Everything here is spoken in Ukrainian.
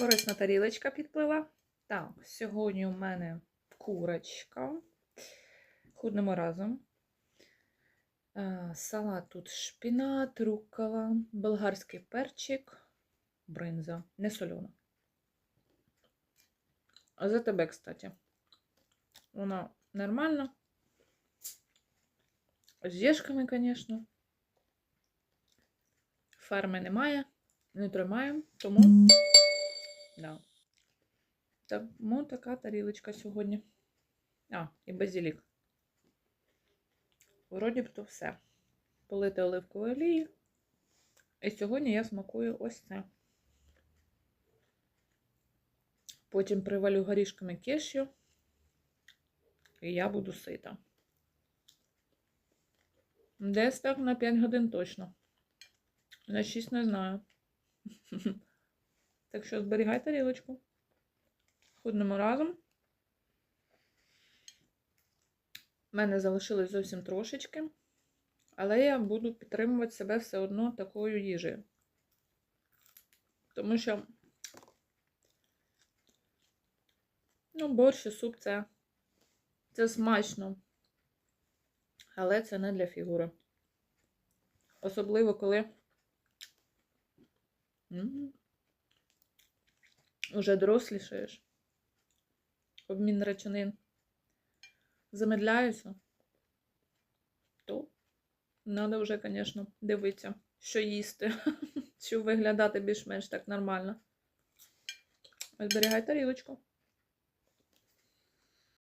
Корисна тарілочка підплила. Так, сьогодні у мене курочка. Худнемо разом. Е, Салат тут шпінат, рукола, болгарський перчик, бринза. Не солена. А за тебе, кстати. Вона нормальна. З єшками, звісно. Ферми немає, не тримаємо, тому. Тому така тарілочка сьогодні. А, і базилік. Вроді б то все. Полити оливковою олією. І сьогодні я смакую ось це. Потім привалю горішками кешю. І я буду сита. Десь так на 5 годин точно. На 6 не знаю. Так що зберігай тарілочку. Ходимо разом. У мене залишилось зовсім трошечки, але я буду підтримувати себе все одно такою їжею. Тому що, ну, борщ і суп це, це смачно, але це не для фігури. Особливо, коли м, уже дорослішаєш, обмін речовин замедляється, то треба вже, звісно, дивитися, що їсти, щоб виглядати більш-менш так нормально. Зберігай тарілочку.